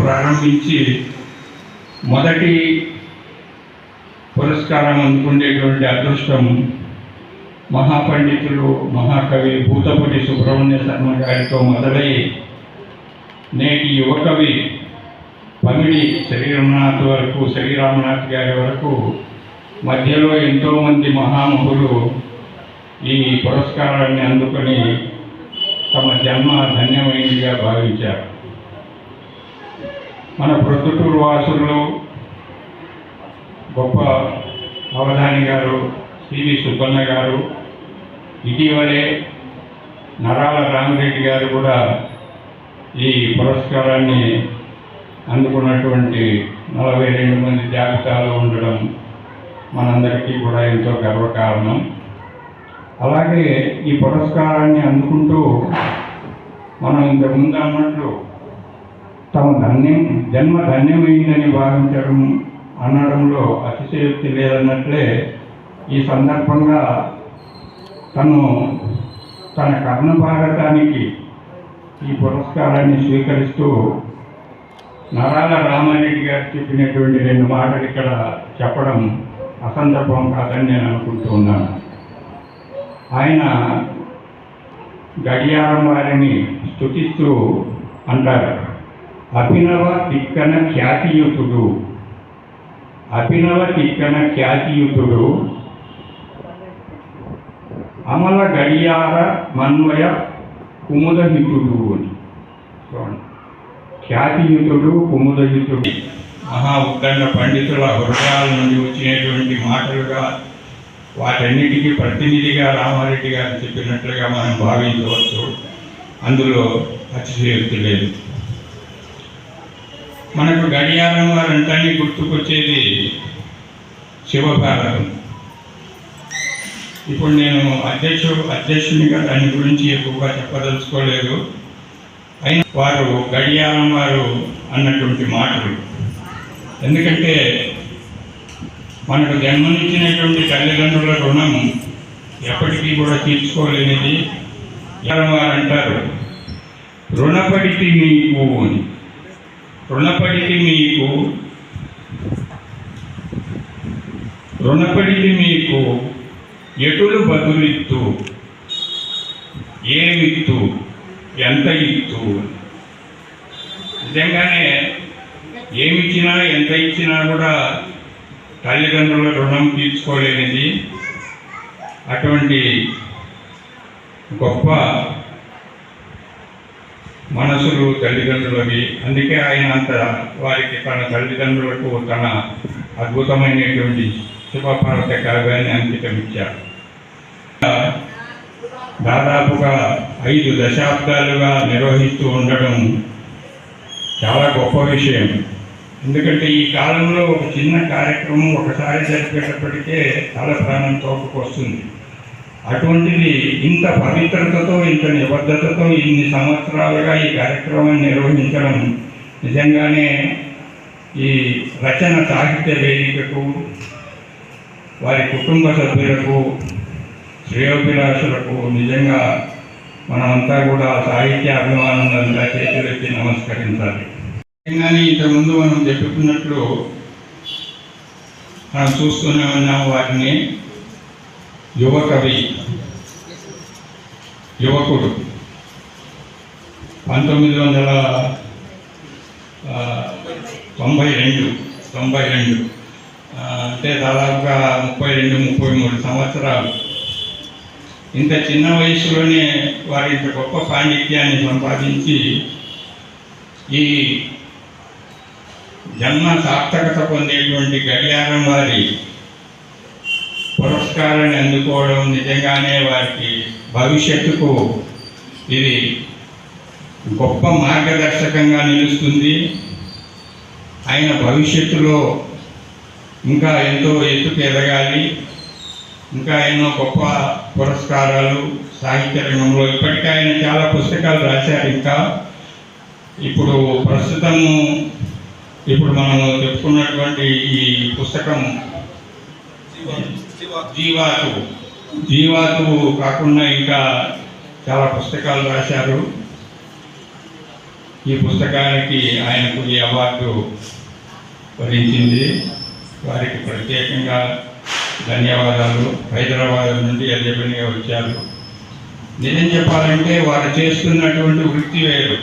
ప్రారంభించి మొదటి పురస్కారం అందుకునేటువంటి అదృష్టం మహాపండితులు మహాకవి భూతపతి సుబ్రహ్మణ్య శర్మ గారితో మొదలై నేటి యువకవి పమిడి శ్రీరామనాథ్ వరకు శ్రీరామనాథ్ గారి వరకు మధ్యలో ఎంతోమంది మహామహులు ఈ పురస్కారాన్ని అందుకొని తమ జన్మ ధన్యమైనదిగా భావించారు. మన ప్రొద్దుటూరు వాసులు గొప్ప అవధాని గారు సివి సుబ్బన్న గారు ఇటీవలే నరాల రామిరెడ్డి గారు కూడా ఈ పురస్కారాన్ని అందుకున్నటువంటి నలభై రెండు మంది జాబితాలో ఉండడం మనందరికీ కూడా ఎంతో గర్వకారణం. అలాగే ఈ పురస్కారాన్ని అందుకుంటూ మనం ఇంతకుముందు అన్నట్లు తమ ధన్యం జన్మ ధన్యమైందని భావించడం అనడంలో అతిశయోక్తి లేదన్నట్లే ఈ సందర్భంగా తను తన కర్ణ భారతానికి ఈ పురస్కారాన్ని స్వీకరిస్తూ నరాల రామారెడ్డి గారు చెప్పినటువంటి రెండు మాటలు ఇక్కడ చెప్పడం అసందర్భం కాదని నేను అనుకుంటూ ఉన్నాను. ఆయన గడియారం వారిని స్థుతిస్తూ అంటారు. అభినవ తిక్కన ఖ్యాతియుతుడు. అభినవ తిక్కన ఖ్యాతియుతుడు. అమల గడియార మన్వయ కుముదహితుడు అని. చూడండి ఖ్యాతియుతుడు కుముదహితుడు మహా ఉద్దండ పండితుల హృదయాల నుండి వచ్చినటువంటి మాటలుగా వాటన్నిటికీ ప్రతినిధిగా రామారెడ్డి గారు చెప్పినట్లుగా మనం భావించవచ్చు. అందులో అతిశయోక్తి లేదు. మనకు గడియారం వారంటాన్ని గుర్తుకొచ్చేది శివభారతం. ఇప్పుడు నేను అధ్యక్షుడు అధ్యక్షునిగా దాని గురించి ఎక్కువగా చెప్పదలుచుకోలేదు. అయినా వారు గడియారం వారు అన్నటువంటి మాటలు. ఎందుకంటే మనకు జన్మనిచ్చినటువంటి తల్లిదండ్రుల రుణం ఎప్పటికీ కూడా తీర్చుకోలేనిది. గడియారం వారు అంటారు రుణపడితి మీకు అని రుణపడితి మీకు రుణపడితి మీకు ఎటులు బదులిత్తు ఏమిత్తు? ఎంత ఇత్తు? నిజంగానే ఏమిచ్చినా ఎంత ఇచ్చినా కూడా తల్లిదండ్రుల రుణం తీర్చుకోలేనిది. అటువంటి గొప్ప మనసులు తల్లిదండ్రులవి. అందుకే ఆయన అంత వారికి తన తల్లిదండ్రులకు తన అద్భుతమైనటువంటి శుభభారత కావ్యాన్ని అంకితం ఇచ్చారు దాదాపుగా ఐదు దశాబ్దాలుగా నిర్వహిస్తూ ఉండడం చాలా గొప్ప విషయం. ఎందుకంటే ఈ కాలంలో ఒక చిన్న కార్యక్రమం ఒకసారి జరిపేటప్పటికే చాలా ప్రాణం తోపుకొస్తుంది. అటువంటిది ఇంత పవిత్రతతో ఇంత నిబద్ధతతో ఇన్ని సంవత్సరాలుగా ఈ కార్యక్రమాన్ని నిర్వహించడం నిజంగానే ఈ రచన సాహిత్య వేదికకు వారి కుటుంబ సభ్యులకు శ్రేయోభిలాషులకు నిజంగా మనమంతా కూడా సాహిత్య అభిమానంగా చేతులెత్తి నమస్కరించాలి. నిజంగానే ఇంతకుముందు మనం చెప్పుకున్నట్లు మనం చూస్తూనే ఉన్నాం వారిని యువకవి యువకుడు. పంతొమ్మిది వందల తొంభై రెండు తొంభై రెండు. అంటే దాదాపుగా ముప్పై రెండు ముప్పై మూడు సంవత్సరాలు. ఇంత చిన్న వయసులోనే వారి ఇంత గొప్ప పాండిత్యాన్ని సంపాదించి ఈ జన్మ సార్థకత పొందేటువంటి గడియారం వారి పురస్కారాన్ని అందుకోవడం నిజంగానే వారికి భవిష్యత్తుకు ఇది గొప్ప మార్గదర్శకంగా నిలుస్తుంది. ఆయన భవిష్యత్తులో ఇంకా ఎంతో ఎత్తుకు ఎదగాలి ఇంకా ఎన్నో గొప్ప పురస్కారాలు సాహిత్య రంగంలో ఇప్పటికే ఆయన చాలా పుస్తకాలు రాశారు. ఇంకా ఇప్పుడు ప్రస్తుతము ఇప్పుడు మనం చెప్పుకున్నటువంటి ఈ పుస్తకం జీవాతు. జీవాతు కాకుండా ఇంకా చాలా పుస్తకాలు రాశారు. ఈ పుస్తకానికి ఆయనకు ఈ అవార్డు వరించింది. వారికి ప్రత్యేకంగా ధన్యవాదాలు. హైదరాబాద్ నుండి ఎల్లబడిగా వచ్చారు. నిజం చెప్పాలంటే వారు చేస్తున్నటువంటి వృత్తి వేరు.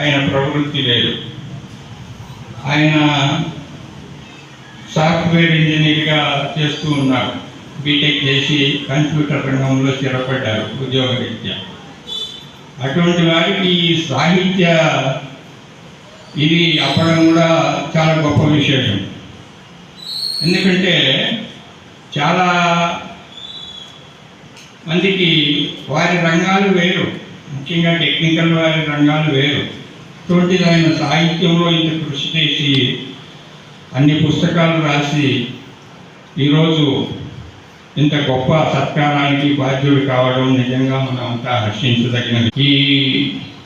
ఆయన ప్రవృత్తి వేరు. ఆయన సాఫ్ట్వేర్ ఇంజనీర్గా చేస్తూ ఉన్నారు. బీటెక్ చేసి కంప్యూటర్ రంగంలో స్థిరపడ్డారు ఉద్యోగరీత్యా. అటువంటి వారికి ఈ సాహిత్య ఇది అప్పడం కూడా చాలా గొప్ప విశేషం. ఎందుకంటే చాలా మందికి వారి రంగాలు వేరు. ముఖ్యంగా టెక్నికల్ వారి రంగాలు వేరు. అటువంటిది ఆయన సాహిత్యంలో ఇంత కృషి చేసి అన్ని పుస్తకాలు రాసి ఈరోజు ఇంత గొప్ప సత్కారానికి బాధ్యుడు కావడం నిజంగా మనం అంతా హర్షించదగినది. ఈ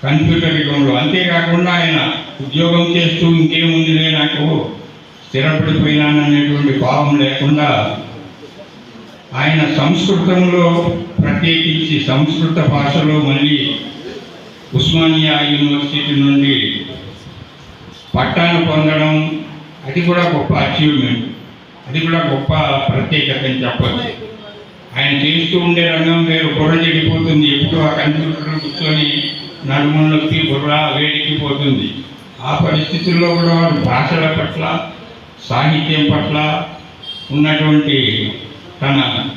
కంప్యూటర్ యుగంలో అంతేకాకుండా ఆయన ఉద్యోగం చేస్తూ ఇంకేముందిలే నాకు స్థిరపడిపోయినాననేటువంటి భావం లేకుండా ఆయన సంస్కృతంలో ప్రత్యేకించి సంస్కృత భాషలో మళ్ళీ ఉస్మానియా యూనివర్సిటీ నుండి పట్టాను పొందడం అది కూడా గొప్ప అచీవ్మెంట్ అది కూడా గొప్ప ప్రత్యేకత అని చెప్పచ్చు. ఆయన చేస్తూ ఉండే రంగం వేరు బుర్ర చెడిపోతుంది. ఎప్పుడు ఆ కంప్యూటర్ కూర్చొని నడుముల నొప్పి బుర్ర వేడికిపోతుంది ఆ పరిస్థితుల్లో కూడా వారు భాషల పట్ల సాహిత్యం పట్ల ఉన్నటువంటి తన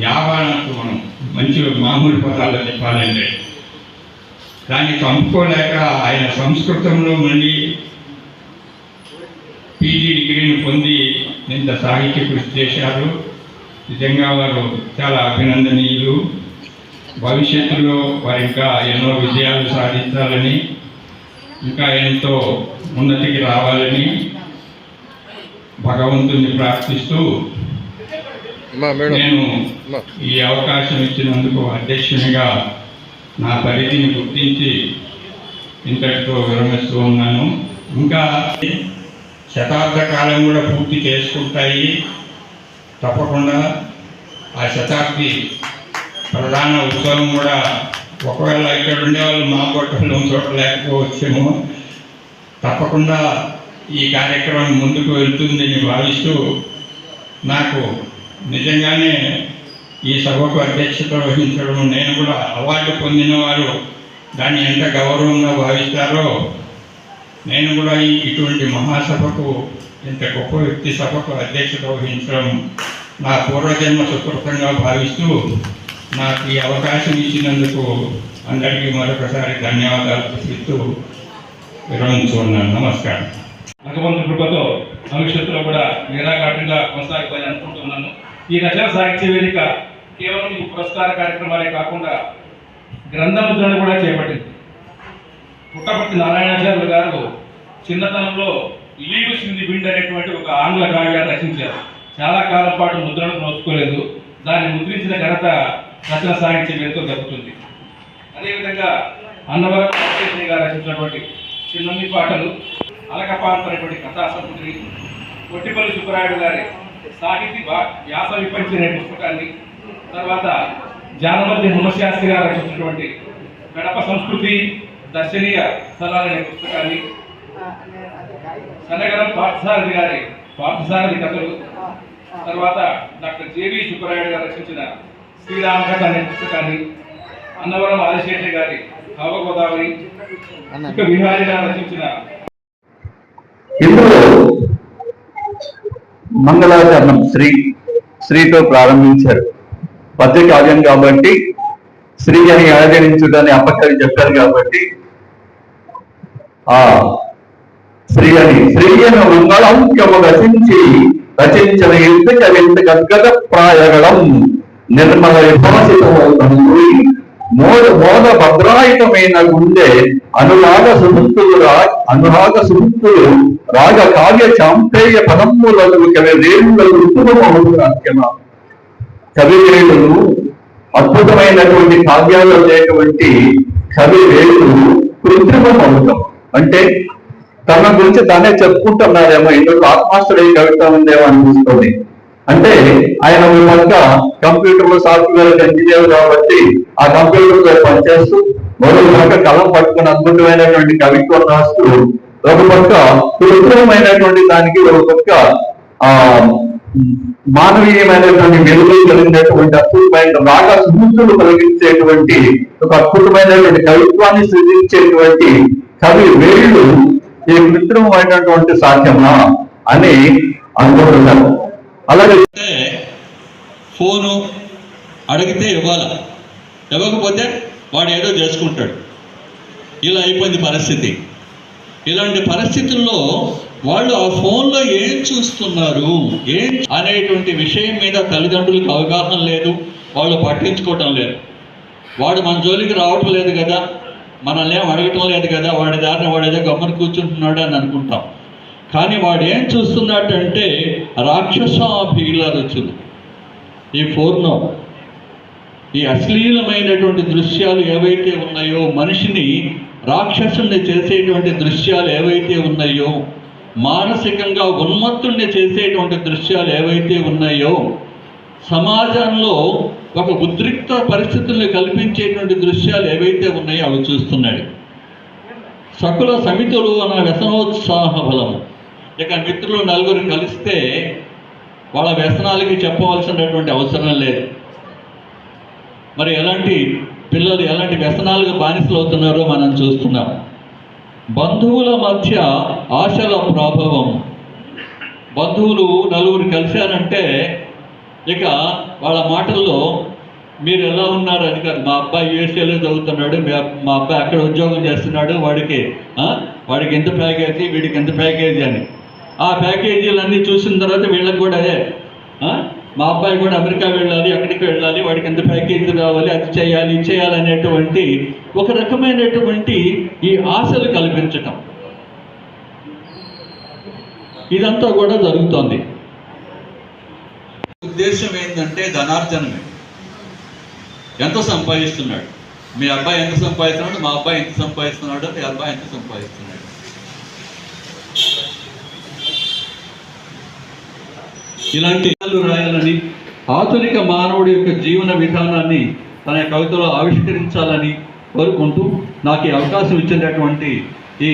యావాలకు మనం మంచి మామూలు పదాలు చెప్పాలంటే దాన్ని చంపుకోలేక ఆయన సంస్కృతంలో మళ్ళీ పీజీ డిగ్రీని పొంది ఇంత సాహిత్య కృషి చేశారు. నిజంగా వారు చాలా అభినందనీయులు. భవిష్యత్తులో వారు ఇంకా ఎన్నో విజయాలు సాధించాలని ఇంకా ఎంతో ఉన్నతికి రావాలని భగవంతుని ప్రార్థిస్తూ నేను ఈ అవకాశం ఇచ్చినందుకు అధ్యక్షునిగా నా పరిధిని గుర్తించి ఇంతటితో విరమిస్తూ ఉన్నాను. ఇంకా శతాబ్ద కాలం కూడా పూర్తి చేసుకుంటాయి. తప్పకుండా ఆ శతాబ్ది ప్రధాన ఉత్సవం కూడా ఒకవేళ ఇక్కడ ఉండేవాళ్ళు మా కొట్టలో చూడలేకపోవచ్చేమో తప్పకుండా ఈ కార్యక్రమం ముందుకు వెళ్తుందని భావిస్తూ నాకు నిజంగానే ఈ సభకు అధ్యక్షత వహించడం నేను కూడా అవార్డు పొందిన వారు దాన్ని ఎంత గౌరవంగా భావిస్తారో నేను కూడా ఈ ఇటువంటి మహాసభకు ఇంత గొప్ప వ్యక్తి సభకు అధ్యక్షత వహించడం నా పూర్వజన్మ సుకృతంగా భావిస్తూ నాకు ఈ అవకాశం ఇచ్చినందుకు అందరికీ మరొకసారి ధన్యవాదాలు చూపిస్తూ విరమించుకున్నాను. నమస్కారం. భగవంతు కృపతో భవిష్యత్తులో కూడా నిరాఘాటంగా కొనసాగిపోయి అనుకుంటున్నాను. ఈ రచన సాహిత్య వేదిక కేవలం ఈ పురస్కార కార్యక్రమాలే కాకుండా గ్రంథ ముద్రణ కూడా చేపట్టింది. పుట్టపర్తి నారాయణాచార్యులు గారు చిన్నతనంలో లీవ్స్ ఇన్ ది బిండ్ అనేటువంటి ఒక ఆంగ్ల కావ్యాన్ని రచించారు. చాలా కాలం పాటు ముద్రణకు నోచుకోలేదు. దాన్ని ముద్రించిన ఘనత రచన సాహిత్య వేదిక దక్కుతుంది. అదేవిధంగా అన్నవరం గారు రచించినటువంటి చిన్నమ్మి పాటలు అలకపాంత అనేటువంటి కథా సముద్రి కొట్టిపల్లి సుబ్బరాయుడు గారి సాహితీ వ్యాస విపంచి అనే పుస్తకాన్ని తర్వాత జానమర్తి మునశాస్త్రి గారు రచించినటువంటి కడప సంస్కృతి దర్శనీయ స్థలాలు అనే పుస్తకాన్ని సన్నగరం పార్థసారథి గారి పార్థసారథి కథలు తర్వాత డాక్టర్ జేవి సుబ్బరాయుడు గారు రచించిన శ్రీరామకథ అనే పుస్తకాన్ని అన్నవరం ఆదిశేషి గారి నవగోదావరి ఇక విహారీ గారు రచించిన ఇందులో మంగళాచరణం శ్రీ శ్రీతో ప్రారంభించారు. పద్య కావ్యం కాబట్టి శ్రీ అని ఆచరించుడని అప్పకవి చెప్పారు కాబట్టి ఆ శ్రీ అని శ్రీ అని మంగళంక్యము రచించి రచించిన ఇంత కవింత గద్గద ప్రాయగళం నిర్మల విభాసితమవుతుంది మోద మోద భద్రాయుతమైన గుండె అనురాగ సుముక్తులు రా అనురాగ సుముక్తులు రాగ కావ్య చాంపేయ పదమ్ములకు కవి రేణులకు కవి కవివేణులు అద్భుతమైనటువంటి కావ్యాలు లేటువంటి కవి వేణులు కృత్రిమం అవుతాం అంటే తన గురించి తానే చెప్పుకుంటున్నారేమో ఇందులో ఆత్మాస్తుడే కవిత ఉందేమో అనిపిస్తుంది. అంటే ఆయన ఒక కంప్యూటర్లో సాఫ్ట్వేర్ ఇంజనీర్ కాబట్టి ఆ కంప్యూటర్తో పనిచేస్తూ మరో పక్క కలం పట్టుకుని అద్భుతమైనటువంటి కవిత్వం రాస్తూ ఒక పక్క కృత్రిమైనటువంటి దానికి ఒక పక్క ఆ మానవీయమైనటువంటి మెలుగులు కలిగినటువంటి అద్భుతమైన రాగ స్మృతులు కలిగించేటువంటి ఒక అద్భుతమైనటువంటి కవిత్వాన్ని సృజించేటువంటి కవి వేళ్ళు ఈ కృత్రిమైనటువంటి సాధ్యమా అని అనుకుంటున్నాను. అలాగే ఫోను అడిగితే ఇవ్వాలి? ఇవ్వకపోతే వాడు ఏదో చేసుకుంటాడు. ఇలా అయిపోయింది పరిస్థితి. ఇలాంటి పరిస్థితుల్లో వాళ్ళు ఆ ఫోన్లో ఏం చూస్తున్నారు? ఏం అనేటువంటి విషయం మీద తల్లిదండ్రులకు అవగాహన లేదు. వాళ్ళు పట్టించుకోవటం లేదు. వాడు మన జోలికి రావటం లేదు కదా. మనల్ని ఏం అడగటం లేదు కదా. వాడి దారిని వాడు ఏదో గమ్మని కూర్చుంటున్నాడు అని అనుకుంటాం. కానీ వాడు ఏం చూస్తున్నాడంటే రాక్షసాభీల వచ్చింది ఈ ఫోన్లో ఈ అశ్లీలమైనటువంటి దృశ్యాలు ఏవైతే ఉన్నాయో మనిషిని రాక్షసుని చేసేటువంటి దృశ్యాలు ఏవైతే ఉన్నాయో మానసికంగా ఉన్మత్తుణ్ణి చేసేటువంటి దృశ్యాలు ఏవైతే ఉన్నాయో సమాజంలో ఒక ఉద్రిక్త పరిస్థితుల్ని కల్పించేటువంటి దృశ్యాలు ఏవైతే ఉన్నాయో అవి చూస్తున్నాడు. సకుల సమితులు అన్న వ్యసనోత్సాహ బలము ఇక మిత్రులు నలుగురు కలిస్తే వాళ్ళ వ్యసనాలకి చెప్పవలసినటువంటి అవసరం లేదు. మరి ఎలాంటి పిల్లలు ఎలాంటి వ్యసనాలకు బానిసలు అవుతున్నారో మనం చూస్తున్నాం. బంధువుల మధ్య ఆశల ప్రభావం. బంధువులు నలుగురు కలిశారంటే ఇక వాళ్ళ మాటల్లో మీరు ఎలా ఉన్నారు అని కాదు. మా అబ్బాయి యూఎస్ఏలో చదువుతున్నాడు మా అబ్బాయి అక్కడ ఉద్యోగం చేస్తున్నాడు వాడికి వాడికి ఎంత ప్యాకేజీ వీడికి ఎంత ప్యాకేజీ అని. ఆ ప్యాకేజీలన్నీ చూసిన తర్వాత వీళ్ళకి కూడా అదే మా అబ్బాయి కూడా అమెరికా వెళ్ళాలి అక్కడికి వెళ్ళాలి వాడికి ఎంత ప్యాకేజీ రావాలి అది చేయాలి ఇది చేయాలి అనేటువంటి ఒక రకమైనటువంటి ఈ ఆశలు కల్పించటం. ఇదంతా కూడా జరుగుతోంది. ఉద్దేశం ఏంటంటే ధనార్జనమే. ఎంత సంపాదిస్తున్నాడు? మీ అబ్బాయి ఎంత సంపాదిస్తున్నాడు? మా అబ్బాయి ఎంత సంపాదిస్తున్నాడు? మీ అబ్బాయి ఎంత సంపాదిస్తున్నాడు? ఇలాంటి రాయాలని ఆధునిక మానవుడి యొక్క జీవన విధానాన్ని తన కవితలో ఆవిష్కరించాలని కోరుకుంటూ నాకు ఈ అవకాశం ఇచ్చినటువంటి ఈ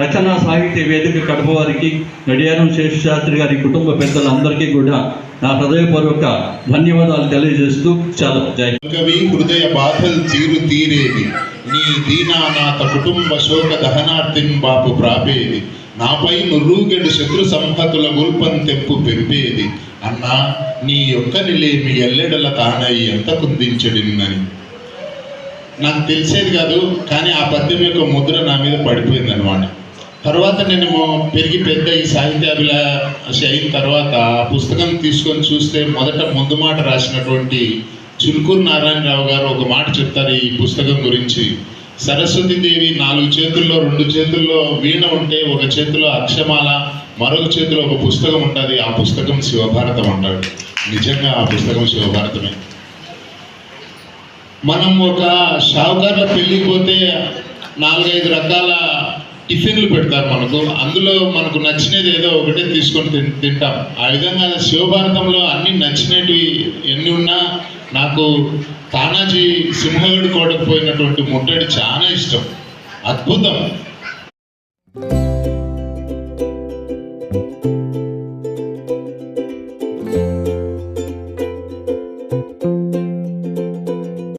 రచనా సాహిత్య వేదిక కడప వారికి నడియారం శేషశాస్త్రి గారి కుటుంబ పెద్దలందరికీ కూడా నా హృదయపూర్వక ధన్యవాదాలు తెలియజేస్తూ చాలా జై కవి హృదయ బాధలు తీరు తీరేది. నీ దీనానాథ కుటుంబ శోక దహనార్థిన్ బాపు ప్రాపేది. నాపై నుర్రూగెడు శత్రు సంహతుల గుల్పం తెప్పు పెంపేది. అన్నా నీ ఒక్కనిలేమి ఎల్లెడల తానై ఎంత కుందించడినని నాకు తెలిసేది కాదు కానీ ఆ పద్యం యొక్క ముద్ర నా మీద పడిపోయింది అనమాట తర్వాత నేను పెరిగి పెద్ద ఈ సాహిత్యాభిలాష అయిన తర్వాత ఆ పుస్తకం తీసుకొని చూస్తే మొదట ముందు మాట రాసినటువంటి చుల్కూరు నారాయణరావు గారు ఒక మాట చెప్తారు ఈ పుస్తకం గురించి. సరస్వతి దేవి నాలుగు చేతుల్లో రెండు చేతుల్లో వీణ ఉంటే ఒక చేతిలో అక్షమాల మరొక చేతిలో ఒక పుస్తకం ఉంటుంది. ఆ పుస్తకం శివభారతం అంటాడు. నిజంగా ఆ పుస్తకం శివభారతమే. మనం ఒక షావుకార్ల పెళ్ళికి పోతే నాలుగైదు రకాల టిఫిన్లు పెడతారు మనకు. అందులో మనకు నచ్చినది ఏదో ఒకటే తీసుకొని తిన్ తింటాం. ఆ విధంగా శివభారతంలో అన్ని నచ్చినవి ఎన్ని ఉన్నా నాకు తానాజీ సింహగడు కోటకు పోయినటువంటి ముట్టడి చాలా ఇష్టం. అద్భుతం.